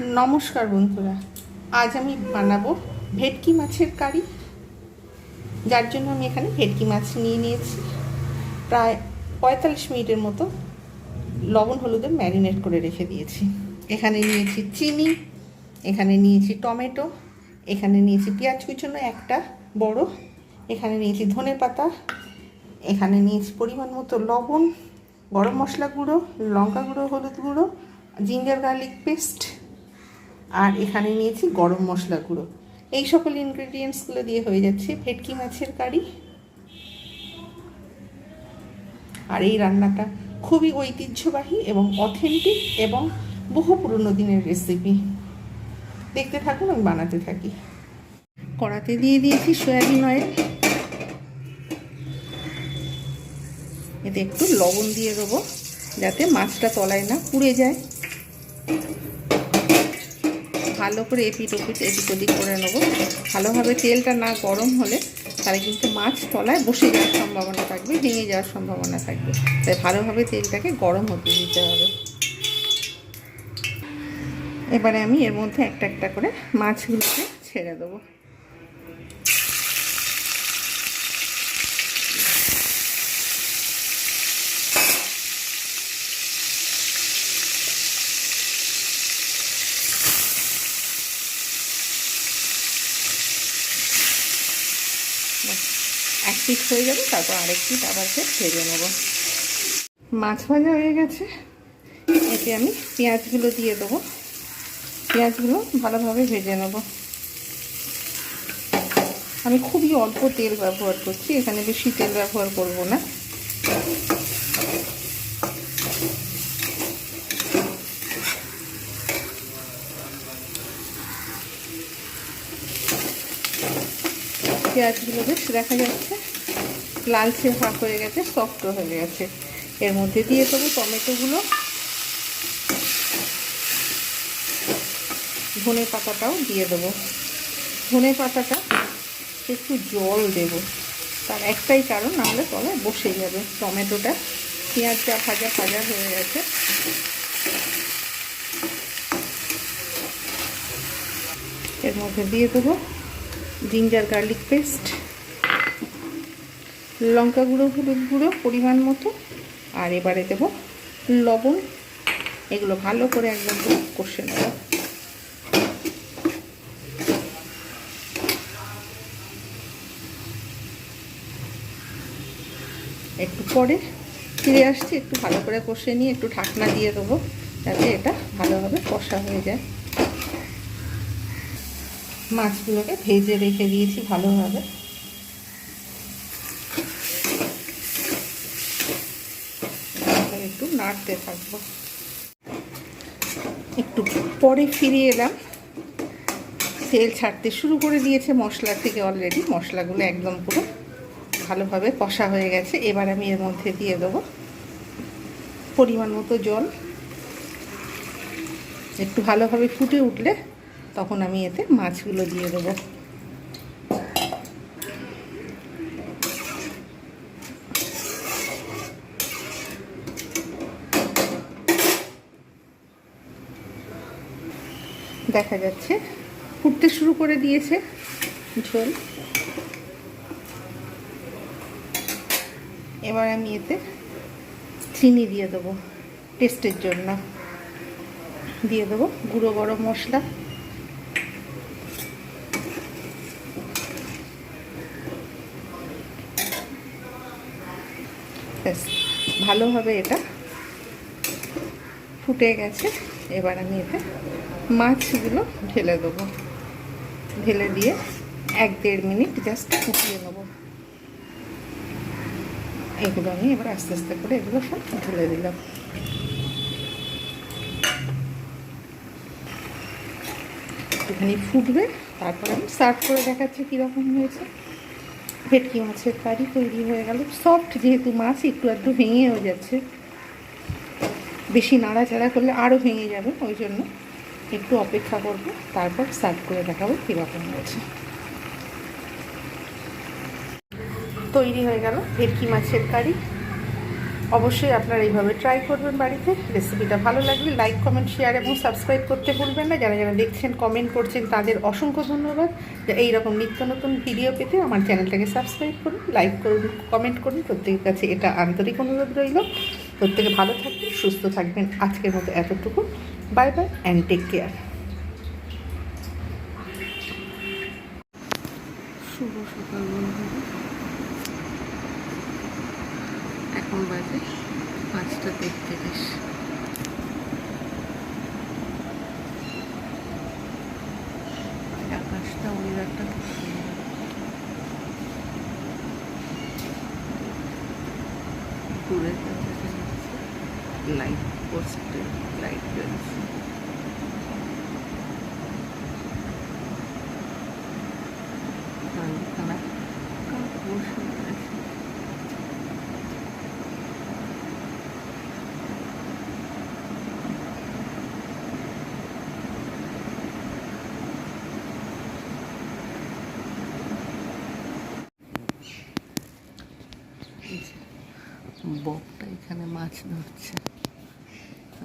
নমস্কার বন্ধুরা, আজ আমি বানাবো ভেটকি মাছের কারি। যার জন্য আমি এখানে ভেটকি মাছ নিয়ে নিয়েছি। প্রায় পঁয়তাল্লিশ মিনিটের মতো লবণ হলুদে ম্যারিনেট করে রেখে দিয়েছি। এখানে নিয়েছি চিনি, এখানে নিয়েছি টমেটো, এখানে নিয়েছি পেঁয়াজ কুচনো একটা বড়, এখানে নিয়েছি ধনে পাতা, এখানে নিয়েছি পরিমাণ মতো লবণ, গরম মশলা গুঁড়ো, লঙ্কা গুঁড়ো, হলুদ গুঁড়ো, জিঞ্জার গার্লিক পেস্ট আর এখানে নিয়েছি গরম মশলা গুঁড়ো। এই সকল ইনগ্রেডিয়েন্টসগুলো দিয়ে হয়ে যাচ্ছে ভেটকি মাছের কারি। আর এই রান্নাটা খুবই ঐতিহ্যবাহী এবং অথেন্টিক এবং বহু পুরনো দিনের রেসিপি দেখতে থাকুন, আমি বানাতে থাকি। কড়াতে দিয়ে দিয়েছি সয়াবিন অয়েল এতে একটু লবণ দিয়ে দেবো, যাতে মাছটা তলায় না পুড়ে যায়। ভালো করে এপিট ওপিট, এদিক ওদিক করে নেব। ভালোভাবে তেলটা না গরম হলে তাহলে কিন্তু মাছ তলায় বসে যাওয়ার সম্ভাবনা থাকবে, ভেঙে যাওয়ার সম্ভাবনা থাকবে। তাই ভালোভাবে তেলটাকে গরম হতে দিতে হবে। এবারে আমি এর মধ্যে একটা একটা করে মাছগুলোকে ছেড়ে দেবো। পিঠ হয়ে যাবে, তারপর আরেক পিঠ আবার সে ভেজে নেব। মাছ ভাজা হয়ে গেছে। এতে আমি পেঁয়াজগুলো দিয়ে দেবো। পেঁয়াজগুলো ভালোভাবে ভেজে নেব। আমি খুবই অল্প তেল ব্যবহার করছি, এখানে বেশি তেল ব্যবহার করব না। পেঁয়াজগুলো বেশ দেখা যাচ্ছে। লালচে ভাগ হয়ে গেছে সফট হয়ে গেছে। এর মধ্যে দিয়ে দেবো টমেটোগুলো। ধনে পাতাটাও দিয়ে দেবো। ধনে পাতাটা একটু জল দেব। তার একটাই কারণ নাহলে তলায় বসে যাবে। টমেটোটা পেঁয়াজটা ভাজা ভাজা হয়ে গেছে। এর মধ্যে দিয়ে দেবো জিঞ্জার গার্লিক পেস্ট লঙ্কা গুঁড়ো, হলুদ গুঁড়ো পরিমাণ মতো। আর এবারে দেবো লবণ। এগুলো ভালো করে একদম কষে নেব। একটু পরে ফিরে আসছি, একটু ভালো করে কষে নিয়ে একটু ঢাকনা দিয়ে দেবো, যাতে এটা ভালোভাবে কষা হয়ে যায়। মাছগুলোকে ভেজে রেখে দিয়েছি ভালোভাবে একটু নাড়তে থাকব। একটু পরে ফিরে এলাম। তেল ছাড়তে শুরু করে দিয়েছে মশলা থেকে অলরেডি মশলাগুলো একদম পুরো ভালোভাবে কষা হয়ে গেছে। এবার আমি এর মধ্যে দিয়ে দেবো পরিমাণ মতো জল। একটু ভালোভাবে ফুটে উঠলে তখন আমি এতে মাছগুলো দিয়ে দেবো। দেখা যাচ্ছে। ফুটতে শুরু করে দিয়েছে ঝোল। এবার আমি এতে চিনি দিয়ে দেবো, টেস্টের জন্য। দিয়ে দেবো গুঁড়ো গরম মশলা। ভালোভাবে এটা ফুটে গেছে। এবার আমি এতে মাছগুলো ঢেলে দেবো। ঢেলে দিয়ে এক দেড় মিনিট জাস্ট ফুটিয়ে নেব। এগুলো আমি এবার আস্তে আস্তে করে এগুলো সব ঢেলে দিলাম। একটুখানি ফুটবে, তারপর আমি সার্ভ করে দেখাচ্ছি কীরকম হয়েছে। ভেটকি মাছের কারি তৈরি হয়ে গেল। সফট যেহেতু মাছ, একটু একটু ভেঙেও যাচ্ছে। বেশি নাড়াচাড়া করলে আরও ভেঙে যাবে, ওই জন্য। একটু অপেক্ষা করব, তারপর সার্ভ করে দেখাবো কীরকম হয়েছে। তৈরি হয়ে গেল ভেটকি মাছের কারি। অবশ্যই আপনারা এইভাবে ট্রাই করবেন বাড়িতে। রেসিপিটা ভালো লাগলে লাইক কমেন্ট শেয়ার এবং সাবস্ক্রাইব করতে ভুলবেন না। যারা যারা দেখছেন কমেন্ট করছেন, তাদের অসংখ্য ধন্যবাদ। এইরকম নিত্য নতুন ভিডিও পেতে আমার চ্যানেলটাকে সাবস্ক্রাইব করুন লাইক করুন কমেন্ট করুন। প্রত্যেকের কাছে এটা আন্তরিক অনুরোধ রইল। প্রত্যেকে ভালো থাকবেন, সুস্থ থাকবেন। আজকের মতো এতটুকু। Bye bye and take care. শুভ সকাল বন্ধুরা। এখন বাজে পাঁচটা তেত্রিশ। আকাশটা ওয়েদারটা খুব সুন্দর। দূরে দেখা লাইট পোস্টে লাইট জ্বলছে মালিকানা কাক বসে আছে এই যে বকটা এখানে মাছ ধরছে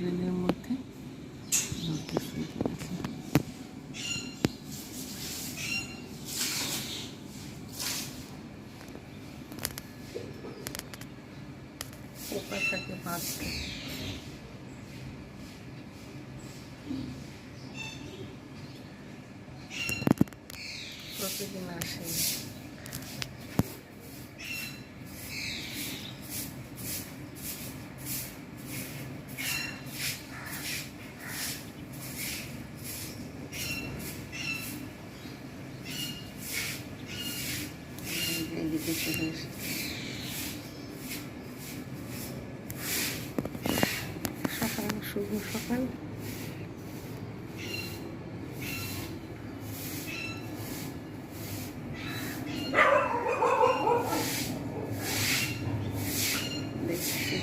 ড্রেনের মধ্যে শুনতে আছে প্রতিদিন আসে চলে এসেছে সকাল শুভ সকাল। দেখছি।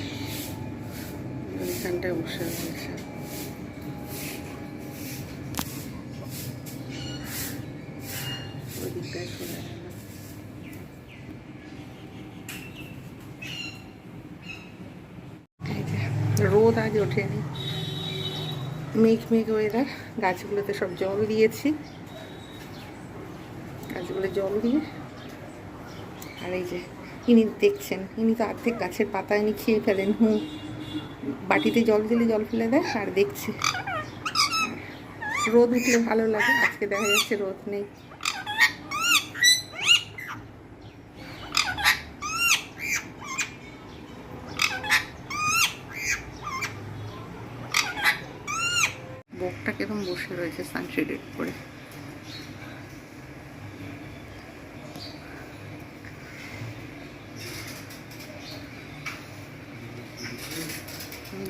রয়েছে ওদিকটায় চলে গেল এই যে রোদ আজ ওঠেনি। মেঘ মেঘ ওয়েদার গাছগুলোতে সব জল দিয়েছি। গাছগুলো জল দিয়ে। আর এই যে, ইনি দেখছেন, ইনি তো অর্ধেক গাছের পাতা ইনি খেয়ে ফেলেন হুম বাটিতে জল দিলে জল ফেলে দেয়, আর দেখছে। রোদ উঠলে ভালো লাগে, আজকে দেখা যাচ্ছে রোদ নেই বকটা কীরকম বসে রয়েছে সানশেডের করে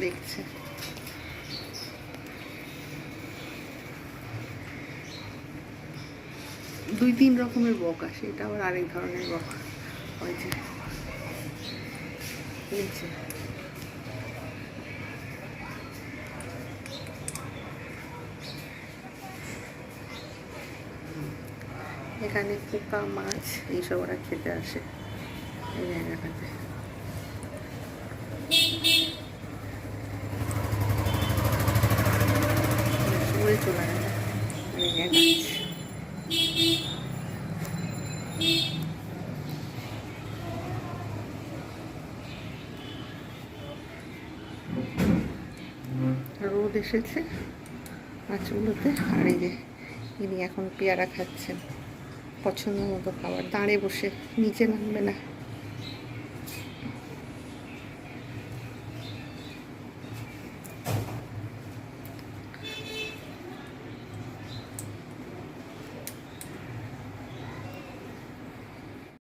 দেখছে। দুই তিন রকমের বক আসে, এটা আবার আরেক ধরনের বক হয়েছে নিচে। এখানে পোকা, মাছ এইসব ওরা খেতে আসে এই জায়গাটাতে। রোদ এসেছে মাছগুলোতে। আর এই যে ইনি এখন পেয়ারা খাচ্ছেন। পছন্দ মতো খাবার দাঁড়ে বসে নিচে নামবে না।